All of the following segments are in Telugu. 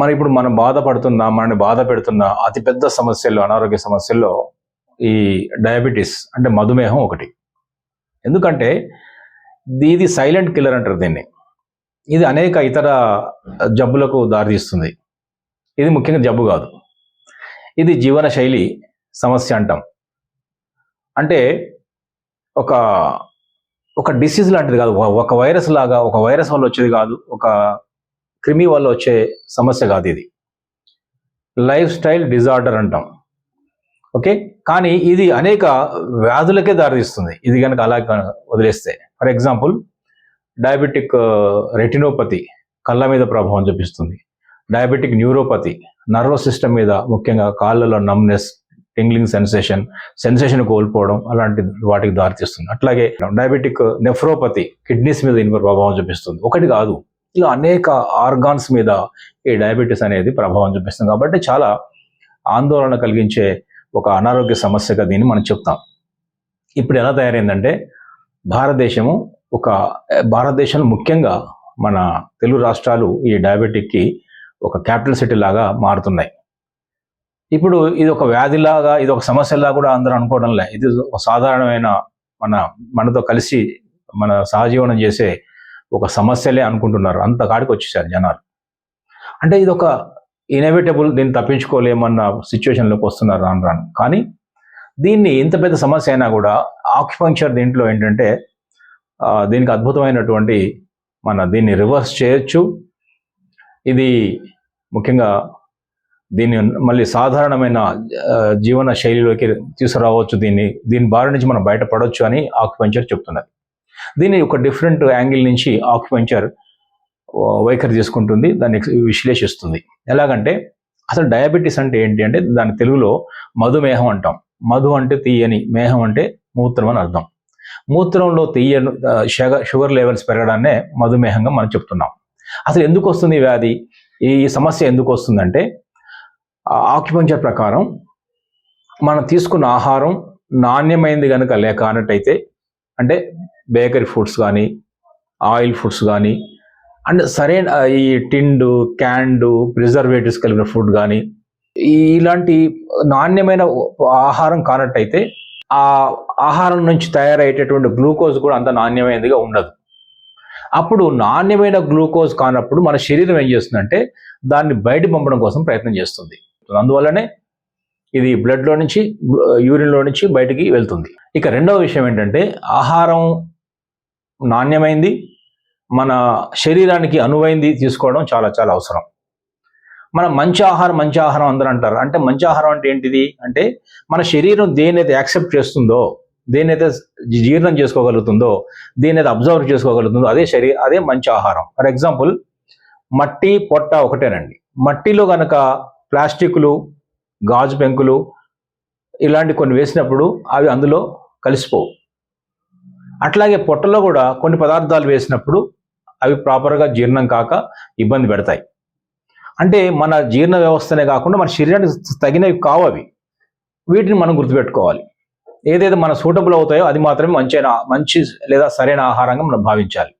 మరి ఇప్పుడు మనం బాధపడుతున్న మనని బాధ పెడుతున్న అతిపెద్ద సమస్యల్లో అనారోగ్య సమస్యల్లో ఈ డయాబెటీస్ అంటే మధుమేహం ఒకటి. ఎందుకంటే ఇది- సైలెంట్ కిల్లర్ అంటారు దీన్ని. ఇది అనేక ఇతర జబ్బులకు దారితీస్తుంది. ఇది ముఖ్యంగా జబ్బు కాదు. ఇది జీవన శైలి సమస్య అంటాం. అంటే ఒక ఒక డిసీజ్ లాంటిది కాదు. ఒక- ఒక వైరస్ లాగా ఒక వైరస్ వల్ల వచ్చేది కాదు. ఒక క్రిమి వల్ల వచ్చే సమస్య కాదు ఇది. లైఫ్ స్టైల్ డిజార్డర్ అంటాం. ఓకే? కానీ ఇది అనేక వ్యాధులకే దారితీస్తుంది. ఇది కనుక అలా వదిలేస్తే. ఫర్ ఎగ్జాంపుల్ డయాబెటిక్ రెటినోపతి కళ్ళ మీద ప్రభావం చూపిస్తుంది. డయాబెటిక్ న్యూరోపతి నర్వస్ సిస్టమ్ మీద ముఖ్యంగా కాళ్ళలో నమ్నెస్ టింగ్లింగ్ సెన్సేషన్ సెన్సేషన్ కోల్పోవడం అలాంటి వాటికి దారితీస్తుంది. అట్లాగే డయాబెటిక్ నెఫ్రోపతి కిడ్నీస్ మీద దీని ప్రభావం చూపిస్తుంది. ఒకటి కాదు. ఇలా అనేక ఆర్గాన్స్ మీద ఈ డయాబెటీస్ అనేది ప్రభావం చూపిస్తుంది. కాబట్టి చాలా ఆందోళన కలిగించే ఒక అనారోగ్య సమస్యగా దీన్ని మనం చెప్తాం. ఇప్పుడు ఎలా తయారైందంటే భారతదేశము ఒక భారతదేశం ముఖ్యంగా మన తెలుగు రాష్ట్రాలు ఈ డయాబెటిక్కి ఒక క్యాపిటల్ సిటీ లాగా మారుతున్నాయి. ఇప్పుడు ఇది ఒక వ్యాధిలాగా ఇది ఒక సమస్యలా కూడా అందరూ అనుకోవడంలే. ఇది ఒక సాధారణమైన మన మనతో కలిసి మన సహజీవనం చేసే ఒక సమస్యలే అనుకుంటున్నారు. అంత కాడికి వచ్చేసారు జనాలు. అంటే ఇది ఒక ఇన్ఎవిటబుల్ దీన్ని తప్పించుకోలేమన్న సిచ్యువేషన్లోకి వస్తున్నారు రాను రాను. కానీ దీన్ని ఇంత పెద్ద సమస్య అయినా కూడా ఆక్యుపంక్చర్ దీంట్లో ఏంటంటే దీనికి అద్భుతమైనటువంటి మన దీన్ని రివర్స్ చేయొచ్చు. ఇది ముఖ్యంగా దీన్ని మళ్ళీ సాధారణమైన జీవన శైలిలోకి తీసుకురావచ్చు దీన్ని. దీని బారి నుంచి మనం బయటపడవచ్చు అని ఆక్యుపంచర్ చెప్తున్నది. దీన్ని ఒక డిఫరెంట్ యాంగిల్ నుంచి ఆక్యుపెంచర్ వైఖరి తీసుకుంటుంది దాన్ని విశ్లేషిస్తుంది. ఎలాగంటే అసలు డయాబెటీస్ అంటే ఏంటి అంటే దాని తెలుగులో మధుమేహం అంటాం. మధు అంటే తీయని మేహం అంటే మూత్రం అని అర్థం. మూత్రంలో తీయను షగ షుగర్ లెవెల్స్ పెరగడాన్నే మధుమేహంగా మనం చెప్తున్నాం. అసలు ఎందుకు వస్తుంది ఈ వ్యాధి? ఈ సమస్య ఎందుకు వస్తుందంటే ఆక్యుపెంచర్ ప్రకారం మనం తీసుకున్న ఆహారం నాణ్యమైనది కనుక లేక అన్నట్టయితే అంటే బేకరీ ఫుడ్స్ కానీ ఆయిల్ ఫుడ్స్ కానీ అండ్ సరైన ఈ టిండు క్యాండు ప్రిజర్వేటివ్స్ కలిగిన ఫుడ్ కానీ ఇలాంటి నాణ్యమైన ఆహారం కానట్టయితే ఆ ఆహారం నుంచి తయారయ్యేటటువంటి గ్లూకోజ్ కూడా అంత నాణ్యమైనదిగా ఉండదు. అప్పుడు నాణ్యమైన గ్లూకోజ్ కానప్పుడు మన శరీరం ఏం చేస్తుందంటే దాన్ని బయట పంపడం కోసం ప్రయత్నం చేస్తుంది. అందువల్లనే ఇది బ్లడ్లో నుంచి యూరిన్లో నుంచి బయటికి వెళ్తుంది. ఇక రెండవ విషయం ఏంటంటే ఆహారం నాణ్యమైంది మన శరీరానికి అనువైంది తీసుకోవడం చాలా చాలా అవసరం. మన మంచి ఆహారం మంచి ఆహారం అందరూ అంటారు. అంటే మంచి ఆహారం అంటే ఏంటిది? అంటే మన శరీరం దేనైతే యాక్సెప్ట్ చేస్తుందో దేనైతే జీర్ణం చేసుకోగలుగుతుందో దేనైతే అబ్జర్వ్ చేసుకోగలుగుతుందో అదే శరీర అదే మంచి ఆహారం ఫర్ ఎగ్జాంపుల్ మట్టి పొట్ట ఒకటేనండి. మట్టిలో కనుక ప్లాస్టిక్లు గాజు పెంకులు ఇలాంటి కొన్ని వేసినప్పుడు అవి అందులో కలిసిపోవు. అట్లాగే పొట్టలో కూడా కొన్ని పదార్థాలు వేసినప్పుడు అవి ప్రాపర్గా జీర్ణం కాక ఇబ్బంది పెడతాయి. అంటే మన జీర్ణ వ్యవస్థనే కాకుండా మన శరీరానికి తగినవి కావు అవి. వీటిని మనం గుర్తుపెట్టుకోవాలి. ఏదైతే మన సూటబుల్ అవుతాయో అది మాత్రమే మంచి మంచి లేదా సరైన ఆహారంగా మనం భావించాలి.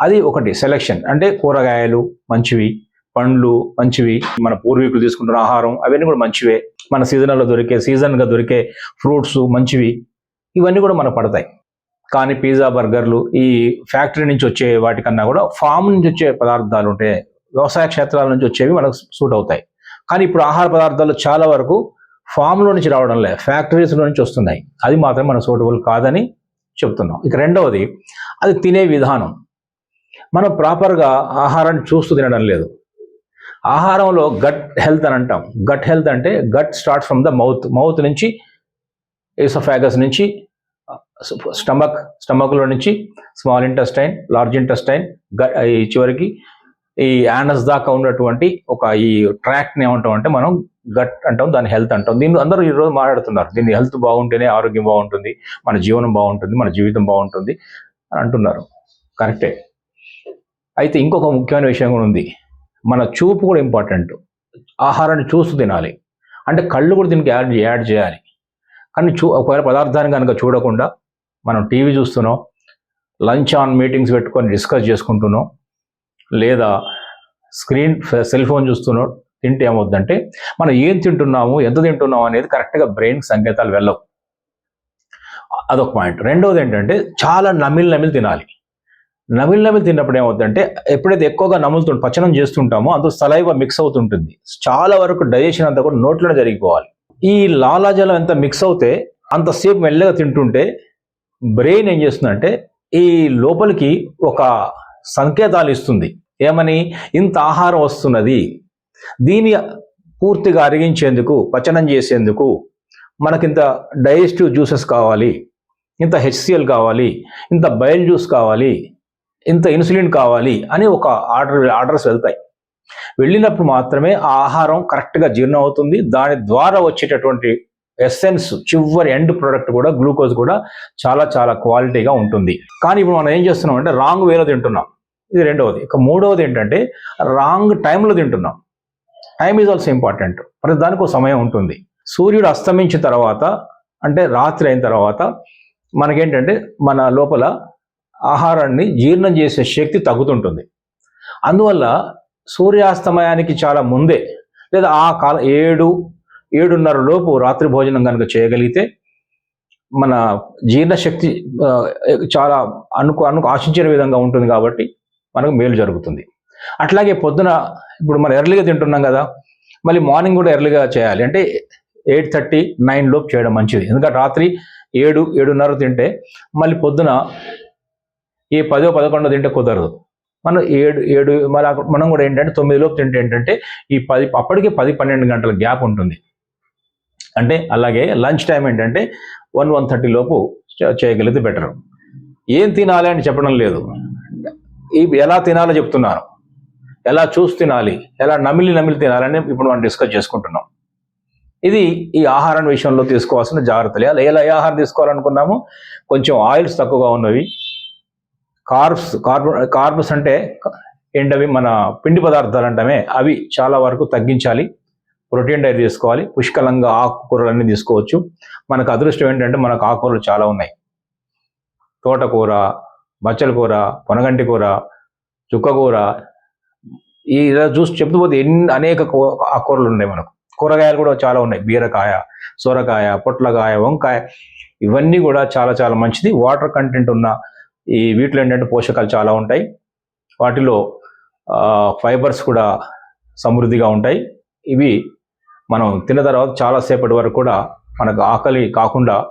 అది ఒకటి సెలెక్షన్ అంటే కూరగాయలు మంచివి పండ్లు మంచివి మన పూర్వీకులు తీసుకుంటున్న ఆహారం అవన్నీ కూడా మంచివే. మన సీజనల్లో దొరికే సీజన్గా దొరికే ఫ్రూట్స్ మంచివి. ఇవన్నీ కూడా మనకు పడతాయి. కానీ పిజ్జా బర్గర్లు ఈ ఫ్యాక్టరీ నుంచి వచ్చే వాటికన్నా కూడా ఫామ్ నుంచి వచ్చే పదార్థాలు ఉంటాయి వ్యవసాయ క్షేత్రాల నుంచి వచ్చేవి మనకు సూట్ అవుతాయి. కానీ ఇప్పుడు ఆహార పదార్థాలు చాలా వరకు ఫామ్లో నుంచి రావడం లేదు ఫ్యాక్టరీస్లో నుంచి వస్తున్నాయి. అది మాత్రం మనకు సూటబుల్ కాదని చెప్తున్నాం. ఇక రెండవది అది తినే విధానం. మనం ప్రాపర్గా ఆహారాన్ని చూస్తూ తినడం లేదు. ఆహారంలో గట్ హెల్త్ అని అంటాం. గట్ హెల్త్ అంటే gut start from the mouth mouth నుంచి ఎసోఫాగస్ నుంచి స్టమక్ స్టమక్లో నుంచి స్మాల్ ఇంటెస్టైన్ లార్జ్ ఇంటెస్టైన్ ఈ చివరికి ఈ యానస్ దాకా ఉన్నటువంటి ఒక ఈ ట్రాక్ని ఏమంటాం అంటే మనం గట్ అంటాం దాని హెల్త్ అంటాం. దీన్ని అందరూ ఈరోజు మాట్లాడుతున్నారు. దీని హెల్త్ బాగుంటేనే ఆరోగ్యం బాగుంటుంది మన జీవనం బాగుంటుంది మన జీవితం బాగుంటుంది అని అంటున్నారు. కరెక్టే. అయితే ఇంకొక ముఖ్యమైన విషయం కూడా ఉంది. మన చూపు కూడా ఇంపార్టెంట్. ఆహారాన్ని చూస్తూ తినాలి. అంటే కళ్ళు కూడా దీనికి యాడ్ యాడ్ చేయాలి. కానీ చూ ఒకవేళ పదార్థాన్ని కనుక చూడకుండా మనం టీవీ చూస్తున్నాం లంచ్ ఆన్ మీటింగ్స్ పెట్టుకొని డిస్కస్ చేసుకుంటున్నాం లేదా స్క్రీన్ సెల్ ఫోన్ చూస్తున్నాం తింటే ఏమవుద్దంటే మనం ఏం తింటున్నాము ఎంత తింటున్నాము అనేది కరెక్ట్గా బ్రెయిన్ సంకేతాలు వెళ్ళవు. అదొక పాయింట్ రెండవది ఏంటంటే చాలా నమిలి నమిలి తినాలి. నమిలి నమిలి తిన్నప్పుడు ఏమవుతుందంటే ఎప్పుడైతే ఎక్కువగా నములుతు పచనం చేస్తుంటామో అందులో సలైవ మిక్స్ అవుతుంటుంది. చాలా వరకు డైజెషన్ అంతా కూడా నోట్లోనే జరిగిపోవాలి. ఈ లాలాజలం ఎంత మిక్స్ అవుతే అంతసేపు మెల్లగా తింటుంటే బ్రెయిన్ ఏం చేస్తుందంటే ఈ లోపలికి ఒక సంకేతాలు ఇస్తుంది. ఏమని? ఇంత ఆహారం వస్తున్నది. దీని పూర్తిగా అరిగించేందుకు పచనం చేసేందుకు మనకింత డైజెస్టివ్ జ్యూసెస్ కావాలి ఇంత హెచ్సిఎల్ కావాలి ఇంత బయల్ జ్యూస్ కావాలి ఇంత ఇన్సులిన్ కావాలి అని ఒక ఆర్డర్ ఆర్డర్స్ వెళ్తాయి. వెళ్ళినప్పుడు మాత్రమే ఆ ఆహారం కరెక్ట్గా జీర్ణం అవుతుంది. దాని ద్వారా వచ్చేటటువంటి ఎస్సెన్స్ చివరి ఎండ్ ప్రోడక్ట్ కూడా గ్లూకోజ్ కూడా చాలా చాలా క్వాలిటీగా ఉంటుంది. కానీ ఇప్పుడు మనం ఏం చేస్తున్నాం అంటే రాంగ్ వేలో తింటున్నాం. ఇది రెండవది. ఇక మూడవది ఏంటంటే రాంగ్ టైంలో తింటున్నాం. టైం ఈజ్ ఆల్సో ఇంపార్టెంట్ ప్రతి దానికి ఒక సమయం ఉంటుంది. సూర్యుడు అస్తమించిన తర్వాత అంటే రాత్రి అయిన తర్వాత మనకేంటంటే మన లోపల ఆహారాన్ని జీర్ణం చేసే శక్తి తగ్గుతుంటుంది. అందువల్ల సూర్యాస్తమయానికి చాలా ముందే లేదా ఆ కాల ఏడు ఏడున్నర లోపు రాత్రి భోజనం కనుక చేయగలిగితే మన జీర్ణశక్తి చాలా అనుకు అనుకు ఆశించిన విధంగా ఉంటుంది కాబట్టి మనకు మేలు జరుగుతుంది. అట్లాగే పొద్దున ఇప్పుడు మనం ఎర్లీగా తింటున్నాం కదా మళ్ళీ మార్నింగ్ కూడా ఎర్లీగా చేయాలి. అంటే ఎయిట్ థర్టీ నైన్ లోపు చేయడం మంచిది. ఎందుకంటే రాత్రి ఏడు ఏడున్నర తింటే మళ్ళీ పొద్దున ఏ పదో పదకొండో తింటే కుదరదు. మనం ఏడు ఏడు మళ్ళీ మనం కూడా ఏంటంటే తొమ్మిది లోపు తింటే ఏంటంటే ఈ పది అప్పటికే పది పన్నెండు గంటల గ్యాప్ ఉంటుంది. అంటే అలాగే లంచ్ టైం ఏంటంటే వన్ వన్ థర్టీ లోపు చేయగలిగితే బెటర్ ఏం తినాలి అని చెప్పడం లేదు. ఈ ఎలా తినాలో చెప్తున్నాను ఎలా చూసి తినాలి. ఎలా నమిలి నమిలి తినాలని ఇప్పుడు మనం డిస్కస్ చేసుకుంటున్నాం. ఇది ఈ ఆహారం విషయంలో తీసుకోవాల్సిన జాగ్రత్తలు. ఎలా ఎలా ఏ ఆహారం తీసుకోవాలనుకున్నాము? కొంచెం ఆయిల్స్ తక్కువగా ఉన్నవి. కార్బ్స్ కార్బో కార్బ్స్ అంటే ఏంటవి? మన పిండి పదార్థాలు అంటమే. అవి చాలా వరకు తగ్గించాలి. ప్రోటీన్ డైరీ తీసుకోవాలి. పుష్కలంగా ఆకుకూరలన్నీ తీసుకోవచ్చు. మనకు అదృష్టం ఏంటంటే మనకు ఆకుకూరలు చాలా ఉన్నాయి. తోటకూర బచ్చల కూర పొనగంటి కూర చుక్కకూర ఈ ఇలా చూసి చెప్తూ పోతే ఎన్ని అనేక కూ- ఆకుకూరలు ఉన్నాయి మనకు. కూరగాయలు కూడా చాలా ఉన్నాయి. బీరకాయ సొరకాయ పొట్లకాయ వంకాయ. ఇవన్నీ కూడా చాలా చాలా మంచిది. వాటర్ కంటెంట్ ఉన్న ఈ వీటిలో ఏంటంటే పోషకాలు చాలా ఉంటాయి. వాటిలో ఫైబర్స్ కూడా సమృద్ధిగా ఉంటాయి. ఇవి మనం తిన్న తర్వాత చాలాసేపటి వరకు కూడా మనకు ఆకలి కాకుండా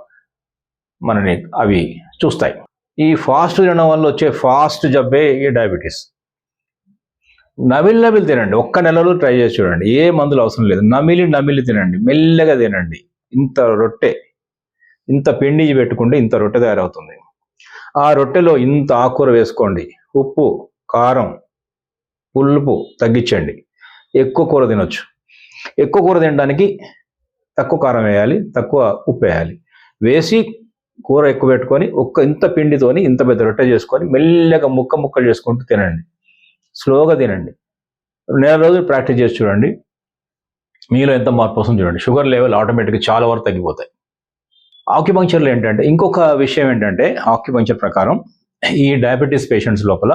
మనని అవి చూస్తాయి. ఈ ఫాస్ట్ తినడం వల్ల వచ్చే ఫాస్ట్ జబ్బే ఈ డయాబెటీస్. నమిలి నమిలి తినండి. ఒక్క నెలలో ట్రై చేసి చూడండి. ఏ మందులు అవసరం లేదు. నమిలి నమిలి తినండి. మెల్లగా తినండి. ఇంత రొట్టె ఇంత పిండి పెట్టుకుంటే ఇంత రొట్టె తయారవుతుంది. ఆ రొట్టెలో ఇంత ఆకుకూర వేసుకోండి. ఉప్పు కారం పులుపు తగ్గించండి. ఎక్కువ కూర తినొచ్చు. ఎక్కువ కూర తినడానికి తక్కువ కారం వేయాలి తక్కువ ఉప్పు వేయాలి. వేసి కూర ఎక్కువ పెట్టుకొని ఒక్క ఇంత పిండితోని ఇంత పెద్ద రొట్టె చేసుకొని మెల్లగా ముక్క ముక్కలు చేసుకుంటూ తినండి. స్లోగా తినండి. నెల రోజులు ప్రాక్టీస్ చేసి చూడండి. మీలో ఎంత మార్పు వస్తుంది చూడండి. షుగర్ లెవెల్ ఆటోమేటిక్గా చాలా వరకు తగ్గిపోతాయి. ఆక్యుపంక్చర్లో ఏంటంటే ఇంకొక విషయం ఏంటంటే ఆక్యుపంక్చర్ ప్రకారం ఈ డయాబెటీస్ పేషెంట్స్ లోపల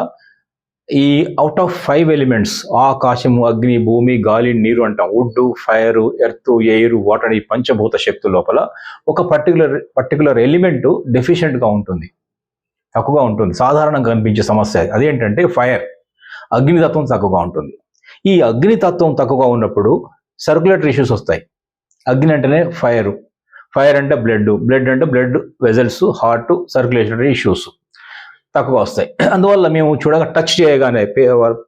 ఈ అవుట్ ఆఫ్ ఫైవ్ ఎలిమెంట్స్ ఆకాశము అగ్ని భూమి గాలి నీరు అంటాం. Wood fire earth air water ఈ పంచభూత శక్తి లోపల ఒక పర్టికులర్ పర్టికులర్ ఎలిమెంట్ డెఫిషియెంట్గా ఉంటుంది. తక్కువగా ఉంటుంది. సాధారణంగా కనిపించే సమస్య అదేంటంటే ఫైర్ అగ్నితత్వం తక్కువగా ఉంటుంది. ఈ అగ్నితత్వం తక్కువగా ఉన్నప్పుడు సర్క్యులేటరీ ఇష్యూస్ వస్తాయి. అగ్ని అంటేనే ఫైర్ ఫైర్ అంటే బ్లడ్ బ్లడ్ అంటే blood vessels heart circulatory issues తక్కువ వస్తాయి. అందువల్ల మేము చూడగా టచ్ చేయగానే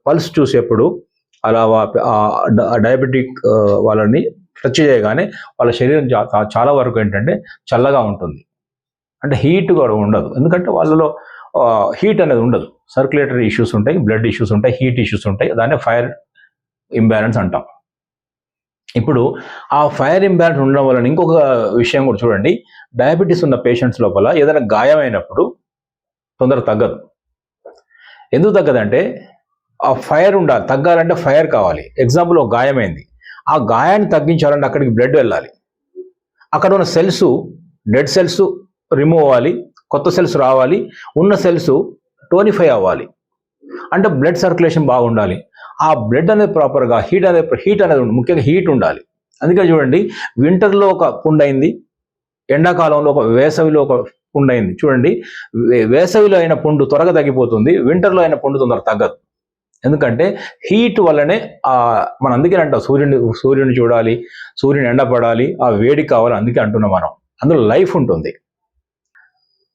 పల్స్ చూసేప్పుడు అలా వా- ఆ డయాబెటిక్ వాళ్ళని టచ్ చేయగానే వాళ్ళ శరీరం చాలా వరకు ఏంటంటే చల్లగా ఉంటుంది. అంటే హీట్ కూడా ఉండదు. ఎందుకంటే వాళ్ళలో హీట్ అనేది ఉండదు. సర్క్యులేటరీ ఇష్యూస్ ఉంటాయి బ్లడ్ ఇష్యూస్ ఉంటాయి హీట్ ఇష్యూస్ ఉంటాయి. దాన్ని ఫైర్ ఇంబ్యాలెన్స్ అంటాం. ఇప్పుడు ఆ ఫైర్ ఇంబ్యాలెన్స్ ఉండడం వలన ఇంకొక విషయం కూడా చూడండి. డయాబెటీస్ ఉన్న పేషెంట్స్ లోపల ఏదైనా గాయమైనప్పుడు తొందర తగ్గదు. ఎందుకు తగ్గదంటే ఆ ఫైర్ ఉండాలి తగ్గాలంటే ఫైర్ కావాలి. ఎగ్జాంపుల్ ఒక గాయమైంది ఆ గాయాన్ని తగ్గించాలంటే అక్కడికి బ్లడ్ వెళ్ళాలి. అక్కడ ఉన్న సెల్స్ డెడ్ సెల్స్ రిమూవ్ అవ్వాలి కొత్త సెల్స్ రావాలి ఉన్న సెల్స్ టోనిఫై అవ్వాలి. అంటే బ్లడ్ సర్క్యులేషన్ బాగుండాలి. ఆ బ్లడ్ అనేది ప్రాపర్గా హీట్ అనేది హీట్ అనేది ముఖ్యంగా హీట్ ఉండాలి. అందుకే చూడండి వింటర్లో ఒక కుండైంది ఎండాకాలంలో ఒక వేసవిలో ఒక పుండ్ అయింది చూడండి వేసవిలో అయిన పుండు త్వరగా తగ్గిపోతుంది వింటర్లో అయిన పుండు తొందర తగ్గదు. ఎందుకంటే హీట్ వల్లనే ఆ మనం అందుకే అంటాం సూర్యుని సూర్యుని చూడాలి సూర్యుని ఎండపడాలి ఆ వేడి కావాలి అందుకే అంటున్నాం మనం. అందులో లైఫ్ ఉంటుంది.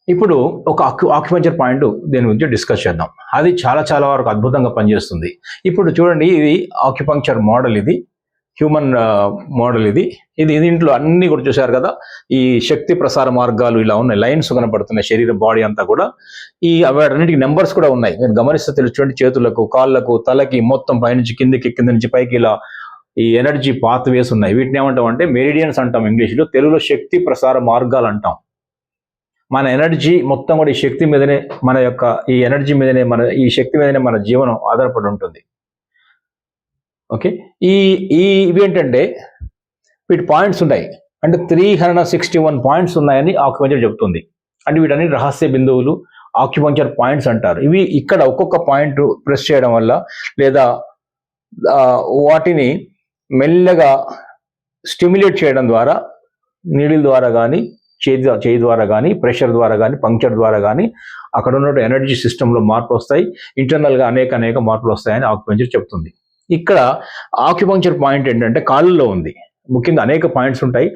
ఇప్పుడు ఒక ఆక్యుపెంచర్ పాయింట్ దీని గురించి డిస్కస్ చేద్దాం. అది చాలా చాలా వరకు అద్భుతంగా పనిచేస్తుంది. ఇప్పుడు చూడండి ఇది ఆక్యుపంక్చర్ మోడల్ ఇది. హ్యూమన్ మోడల్ ఇది. ఇది దీంట్లో అన్ని కూడా చూశారు కదా? ఈ శక్తి ప్రసార మార్గాలు ఇలా ఉన్నాయి. లైన్స్ కనపడుతున్నాయి శరీర బాడీ అంతా కూడా. ఈ వాటన్నిటికి నెంబర్స్ కూడా ఉన్నాయి. మీరు గమనిస్తే తెలుసు చేతులకు కాళ్ళకు తలకి మొత్తం పైనుంచి కిందికి కింద నుంచి పైకి ఇలా ఈ ఎనర్జీ పాత్ వేస్ ఉన్నాయి. వీటిని ఏమంటాం అంటే మెరిడియన్స్ అంటాం ఇంగ్లీష్లో. తెలుగులో శక్తి ప్రసార మార్గాలు అంటాం. మన ఎనర్జీ మొత్తం కూడా ఈ శక్తి మీదనే మన యొక్క ఈ ఎనర్జీ మీదనే మన ఈ శక్తి మీదనే మన జీవనం ఆధారపడి ఉంటుంది. ఓకే? ఈ ఈ ఇవి ఏంటంటే వీటి పాయింట్స్ ఉన్నాయి అంటే three hundred sixty one points ఉన్నాయని ఆక్యుపంచర్ చెబుతుంది. అంటే వీటన్ని రహస్య బిందువులు ఆక్యుపంచర్ పాయింట్స్ అంటారు. ఇవి ఇక్కడ ఒక్కొక్క పాయింట్ ప్రెస్ చేయడం వల్ల లేదా వాటిని మెల్లగా స్టిమ్యులేట్ చేయడం ద్వారా నీడిల్ ద్వారా కానీ చేతి చేయి ద్వారా కానీ ప్రెషర్ ద్వారా కానీ పంక్చర్ ద్వారా కానీ అక్కడ ఉన్న ఎనర్జీ సిస్టంలో మార్పులు వస్తాయి. ఇంటర్నల్గా అనేక అనేక మార్పులు వస్తాయని ఆక్యుపంచర్ చెప్తుంది ఇక్కడ ఆక్యుపంక్చర్ పాయింట్ ఏంటంటే కాళ్ళలో ఉంది. ముఖ్యంగా అనేక పాయింట్స్ ఉంటాయి.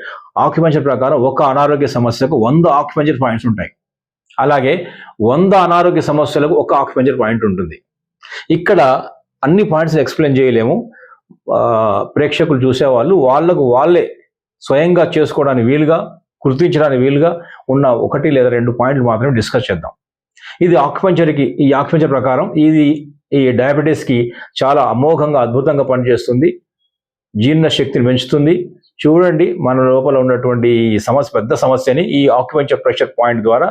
ఆక్యుపంక్చర్ ప్రకారం ఒక అనారోగ్య సమస్యకు వంద ఆక్యుపంక్చర్ పాయింట్స్ ఉంటాయి. అలాగే వంద అనారోగ్య సమస్యలకు ఒక ఆక్యుపంక్చర్ పాయింట్ ఉంటుంది. ఇక్కడ అన్ని పాయింట్స్ ఎక్స్ప్లెయిన్ చేయలేము. ప్రేక్షకులు చూసేవాళ్ళు వాళ్ళకు వాళ్ళే స్వయంగా చేసుకోవడానికి వీలుగా గుర్తించడానికి వీలుగా ఉన్న ఒకటి లేదా రెండు పాయింట్లు మాత్రమే డిస్కస్ చేద్దాం. ఇది ఆక్యుపంచర్కి ఈ ఆక్యుపంచర్ ప్రకారం ఇది ఈ డయాబెటీస్కి చాలా అమోఘంగా అద్భుతంగా పనిచేస్తుంది. జీర్ణ శక్తిని పెంచుతుంది. చూడండి మన లోపల ఉన్నటువంటి ఈ సమస్య పెద్ద సమస్యని ఈ ఆక్యుపంచర్ ప్రెషర్ పాయింట్ ద్వారా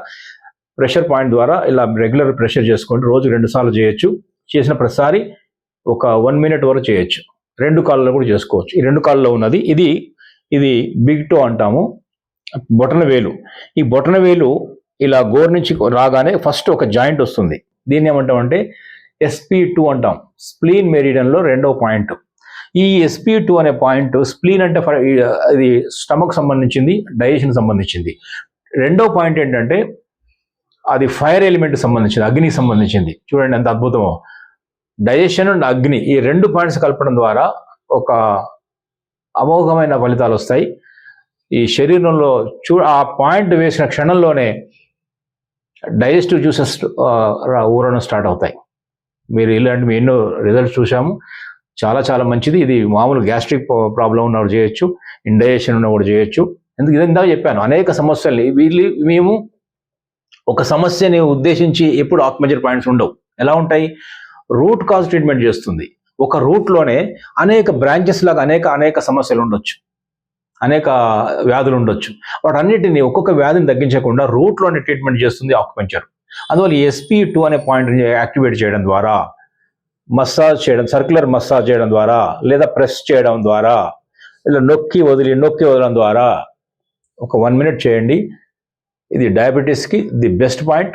ప్రెషర్ పాయింట్ ద్వారా ఇలా రెగ్యులర్ ప్రెషర్ చేసుకోండి రోజు రెండు సార్లు చేయొచ్చు. చేసిన ప్రతిసారి ఒక వన్ మినిట్ వరకు చేయొచ్చు. రెండు కాళ్ళలో కూడా చేసుకోవచ్చు. ఈ రెండు కాళ్ళలో ఉన్నది ఇది ఇది బిగ్ టో అంటాము బొటన వేలు. ఈ బొటన వేలు ఇలా గోర్ నుంచి రాగానే ఫస్ట్ ఒక జాయింట్ వస్తుంది. దీన్ని ఏమంటామంటే ఎస్పీ టూ అంటాం. స్ప్లీన్ మెరిడియన్లో రెండవ పాయింట్ ఈ ఎస్పీ టూ అనే పాయింట్ స్ప్లీన్ అంటే అది స్టమక్ సంబంధించింది డైజెషన్ సంబంధించింది. రెండో పాయింట్ ఏంటంటే అది ఫైర్ ఎలిమెంట్ సంబంధించింది అగ్నికి సంబంధించింది. చూడండి ఎంత అద్భుతమో. డైజెషన్ అండ్ అగ్ని ఈ రెండు పాయింట్స్ కలపడం ద్వారా ఒక అమోఘమైన ఫలితాలు వస్తాయి. ఈ శరీరంలో చూ ఆ పాయింట్ వేసిన క్షణంలోనే డైజెస్టివ్ జ్యూసెస్ ఊరడం స్టార్ట్ అవుతాయి. మీరు ఇలాంటి ఎన్నో రిజల్ట్స్ చూసాము చాలా చాలా మంచిది. ఇది మామూలు గ్యాస్ట్రిక్ ప్రాబ్లం ఉన్నవాడు చేయొచ్చు. ఇండైజెషన్ ఉన్నవాడు చేయొచ్చు. ఎందుకు ఇది ఇందాక చెప్పాను అనేక సమస్యల్ని వీళ్ళు మేము ఒక సమస్యని ఉద్దేశించి ఎప్పుడు ఆక్మెజర్ పాయింట్స్ ఉండవు. ఎలా ఉంటాయి? రూట్ కాజ్ ట్రీట్మెంట్ చేస్తుంది. ఒక రూట్లోనే అనేక బ్రాంచెస్ లాగా అనేక అనేక సమస్యలు ఉండొచ్చు. అనేక వ్యాధులు ఉండొచ్చు. వాటన్నిటిని ఒక్కొక్క వ్యాధిని తగ్గించకుండా రూట్లోనే ట్రీట్మెంట్ చేస్తుంది ఆక్యుపెంచర్ అందువల్ల ఎస్పీ టూ అనే పాయింట్ యాక్టివేట్ చేయడం ద్వారా మసాజ్ చేయడం సర్క్యులర్ మసాజ్ చేయడం ద్వారా లేదా ప్రెస్ చేయడం ద్వారా ఇలా నొక్కి వదిలి నొక్కి వదలడం ద్వారా ఒక వన్ మినిట్ చేయండి. ఇది డయాబెటీస్కి ది బెస్ట్ పాయింట్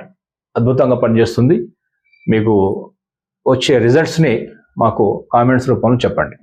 అద్భుతంగా పనిచేస్తుంది. మీకు వచ్చే రిజల్ట్స్ని మాకు కామెంట్స్ రూపంలో చెప్పండి.